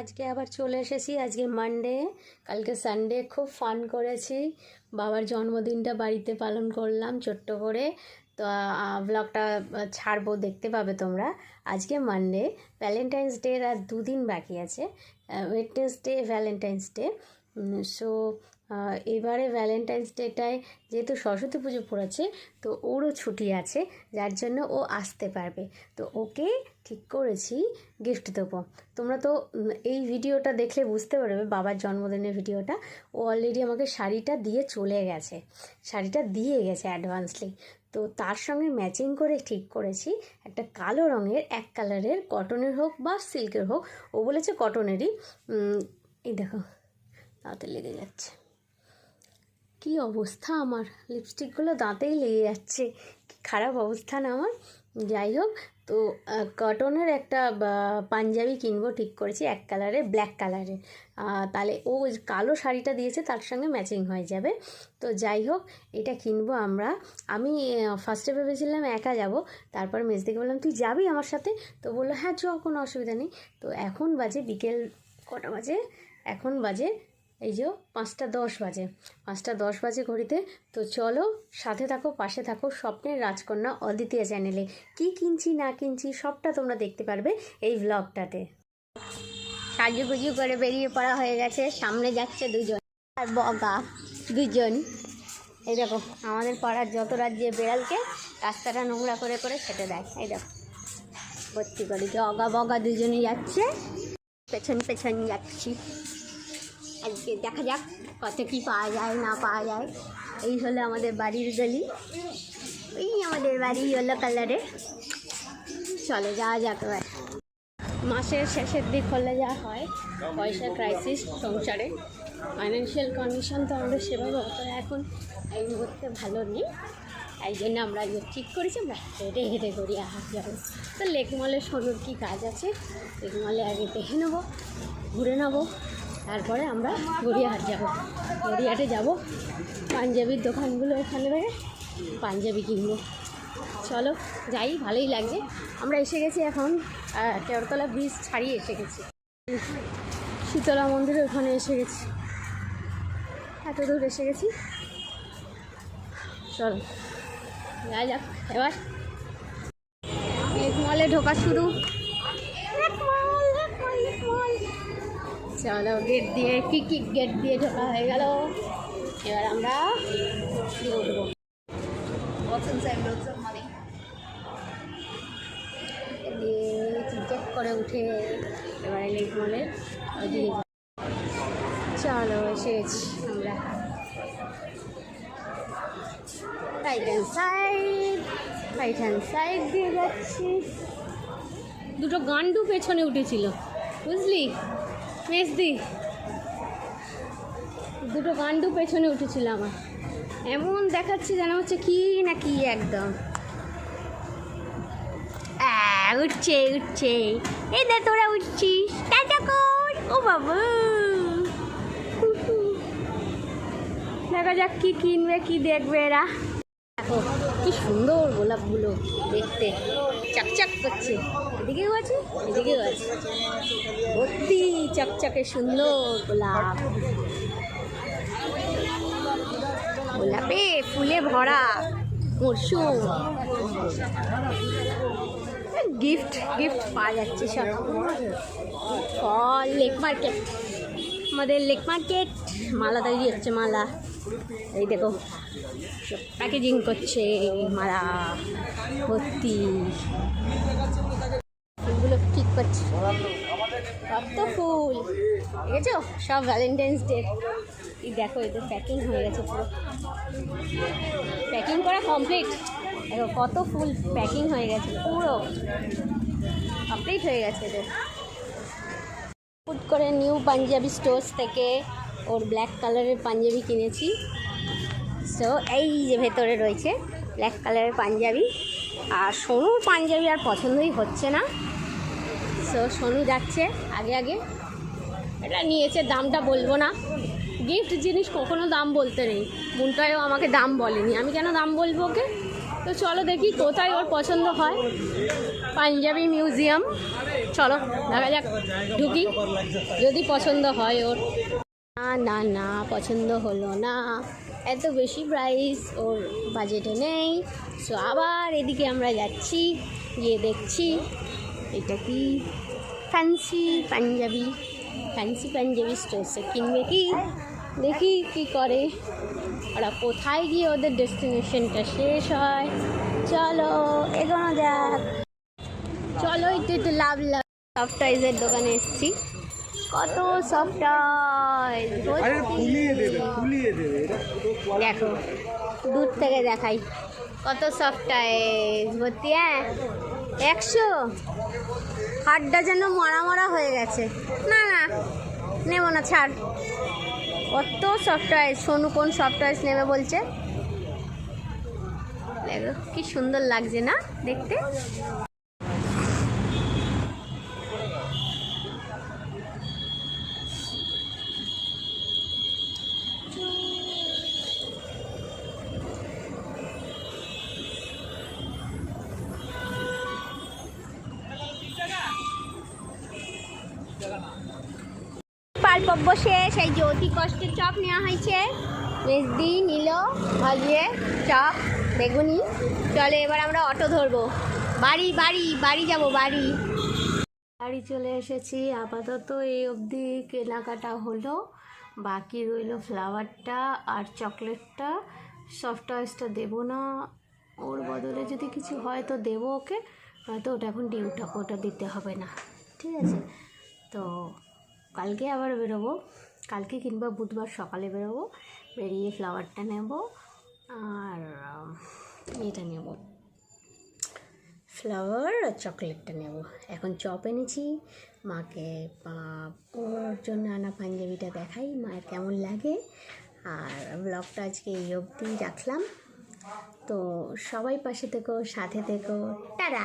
আজকে আবার চলে এসেছি, আজকে মানডে কালকে সানডে খুব ফান করেছি। বাবার জন্মদিনটা বাড়িতে পালন করলাম ছোট্ট করে। তো ব্লগটা ছাড়বো, দেখতে পাবে তোমরা। আজকে মানডে ভ্যালেন্টাইন্স ডে আর দুদিন বাকি আছে। ওয়েডনেসডে ভ্যালেন্টাইন্স ডে সো এবারে ভ্যালেন্টাইন্স ডেটায় যেহেতু সরস্বতী পুজো পড়েছে, তো ওরও ছুটি আছে, যার জন্য ও আসতে পারবে। তো ওকে ঠিক করেছি গিফট দেবো। তোমরা তো এই ভিডিওটা দেখলে বুঝতে পারবে, বাবার জন্মদিনের ভিডিওটা। ও অলরেডি আমাকে শাড়িটা দিয়ে চলে গেছে। শাড়িটা দিয়ে গেছে অ্যাডভান্সলি তো তার সঙ্গে ম্যাচিং করে ঠিক করেছি, একটা কালো রঙের, এক কালারের কটনের হোক বা সিল্কের হোক, ও বলেছে কটনেরই এই দেখো। দাঁতে লেগে যাচ্ছে। কি অবস্থা আমার? লিপস্টিকগুলো দাঁতেই লেগে যাচ্ছে। কি খারাপ অবস্থা না আমার? যাই হোক, তো কটনের একটা পাঞ্জাবি কিনবো ঠিক করেছি, এক কালারে ব্ল্যাক কালারের তাহলে ও কালো শাড়িটা দিয়েছে, তার সঙ্গে ম্যাচিং হয়ে যাবে। তো যাই হোক, এটা কিনবো আমরা। আমি ফার্স্টে ভেবেছিলাম একা যাব, তারপর মেজ মেজদিকে বললাম, তুই যাবি আমার সাথে? তো বলল হ্যাঁ চ কোনো অসুবিধা নেই। তো এখন বাজে বিকেল কটা বাজে? এখন বাজে এই যে পাঁচটা দশ বাজে। পাঁচটা দশ বাজে ঘড়িতে। তো চলো সাথে থাকো, পাশে থাকো, স্বপ্নের রাজকন্যা অদ্বিতীয় চ্যানেলে কি কিনছি, না কিনছি, সবটা তোমরা দেখতে পারবে এই ভ্লগটাতে সাজুগুজু করে বেরিয়ে পড়া হয়ে গেছে, সামনে যাচ্ছে দুজন। আর বগা, দুজন। এই দেখো, আমাদের পাড়ার যত রাজ্যে বেড়ালকে রাস্তাটা নোংরা করে করে সেটে দেয়। এই দেখো, ভর্তি করে। জগা বগা দুজনই যাচ্ছে। পেছন পেছন যাচ্ছি। আজকে দেখা যাক কত কি পাওয়া যায়, না পাওয়া যায়। এই হলো আমাদের বাড়ির গলি। এই আমাদের বাড়ি ইয়েলো কালারের চলে যাওয়া যাক এবার। মাসের শেষের দিক হলে যা হয়, পয়সা ক্রাইসিস সংসারে। ফাইন্যান্সিয়াল কন্ডিশন তো আমাদের সেভাবে অত এখন এই মুহূর্তে ভালো নেই। এই জন্য আমরা যে ঠিক করেছি, আমরা হেঁটে হেঁটে গড়িয়া হাট যাব তো লেকমলে সোনুর কী কাজ আছে? লেকমলে আগে দেখে নেব, ঘুরে নেব। তারপরে আমরা গড়িয়াহাট যাব। গড়িয়াহাটে যাব। পাঞ্জাবির দোকানগুলো ওখানে থেকে পাঞ্জাবি কিনবো। চলো, যাই, ভালোই লাগছে। আমরা এসে গেছি এখন কেওড়তলা ব্রিজ ছাড়িয়ে এসে গেছি। শীতলা মন্দিরের ওখানে এসে গেছি। এত দূর এসে গেছি। চলো যা যাক, এবার মলে ঢোকা শুরু। চলো গেট দিয়ে, কি কি গেট দিয়ে ঢোকা হয়ে গেল? এবার আমরা উঠবো করে উঠে এবারে লেক মলের চলো এসে আমরা। Right hand side right hand side দিয়ে যাচ্ছি। দুটো গান্ডু পেছনে উঠেছিল, বুঝলি? মেজদি দুটো গান্ডু পেছনে উঠেছিল আমার। এমন দেখাচ্ছে যেন হচ্ছে কি না কি একদম। উঠছে উঠছে। এই দে তোরা উঠছিস। ও বাবা। দেখা যাক কি কিনবে, কি দেখবে এরা। দেখো কি সুন্দর গোলাপগুলো দেখতে। চকচক করছে। এদিকেও আছে এদিকেও আছে। ভর্তি চকচকে সুন্দর গোলাপ। গোলাপে ফুলে ভরা মরশুম। গিফট গিফট পাওয়া যাচ্ছে সব। ফল, লেক মার্কেট। আমাদের লেক মার্কেট, মালা তৈরি হচ্ছে, মালা। এই দেখো প্যাকেজিং করছে মারা ভর্তি ফুলগুলো ঠিক করছে। কত ফুল। দেখেছ? সব ভ্যালেন্টাইন্স ডে এই দেখো, এদের প্যাকিং হয়ে গেছে পুরো। প্যাকিং করা কমপ্লিট দেখো, কত ফুল প্যাকিং হয়ে গেছে, পুরো। কমপ্লিট হয়ে গেছে এদের। হুট করে নিউ পাঞ্জাবি স্টোর্স থেকে। ওর ব্ল্যাক কালারের পাঞ্জাবি কিনেছি। সো এই যে ভেতরে রয়েছে ব্ল্যাক কালারের পাঞ্জাবি। আর সোনুর পাঞ্জাবি আর পছন্দই হচ্ছে না। সো সোনু যাচ্ছে আগে আগে। এটা নিয়েছে, দামটা বলব না। গিফট জিনিস কখনো দাম বলতে নেই। মুনটায়ও আমাকে দাম বলেনি। আমি কেন দাম বলব ওকে? তো চলো দেখি কোথায় ওর পছন্দ হয়। পাঞ্জাবি মিউজিয়াম। চলো, দেখা যাক, ঢুকি। যদি পছন্দ হয় ওর। না না না, পছন্দ হলো না। এত বেশি প্রাইস ওর বাজেটে নেই। সো আবার এদিকে আমরা যাচ্ছি, গিয়ে দেখছি এটা কি? ফ্যান্সি পাঞ্জাবি ফ্যান্সি পাঞ্জাবি স্টোরসে কিনবে কি? দেখি কি করে। ওরা কোথায় গিয়ে ওদের ডেস্টিনেশনটা শেষ হয়? চলো, এগোনো যাক। চলো, একটু একটু লাভ লাভ সফট টয়েজের দোকানে এসেছি। কত সফট এটা দেখো দূর থেকে দেখাই। কত সফট টয়েজ ভর্তি হ্যাঁ? একশো? হাড্ডা যেন মরা মরা হয়ে গেছে। না না নেব না ছাড়। কত সফট সোনু কোন সফট নেবে বলছে? দেখো কি সুন্দর লাগছে না দেখতে? পালপব্য শেষ। এই যে অতি কষ্টের চপ নেওয়া হয়েছে। মেজদি নিল, ভাজিয়ে চপ, বেগুনি। চলে এবার আমরা অটো ধরবো। বাড়ি বাড়ি বাড়ি যাব, বাড়ি। বাড়ি চলে এসেছি। আপাতত এই অবধি কেনাকাটা হলো। বাকি রইল ফ্লাওয়ারটা আর চকলেটটা সফট টয়েসটা দেবো না। ওর বদলে যদি কিছু হয় তো দেবো ওকে। হয়তো ওটা এখন ডিউটা ওটা দিতে হবে না। ঠিক আছে? তো কালকে আবার বেরোবো। কালকে কিংবা বুধবার সকালে বেরোবো। বেরিয়ে ফ্লাওয়ারটা নেব আর এটা নেব। ফ্লাওয়ার আর চকলেটটা নেব। এখন চপ এনেছি। মাকে ওর জন্য আনা পাঞ্জাবিটা দেখাই। মায়ের কেমন লাগে। আর ব্লগটা আজকে এই অবধি রাখলাম। তো সবাই পাশে থেকো, সাথে থেকো। টাটা!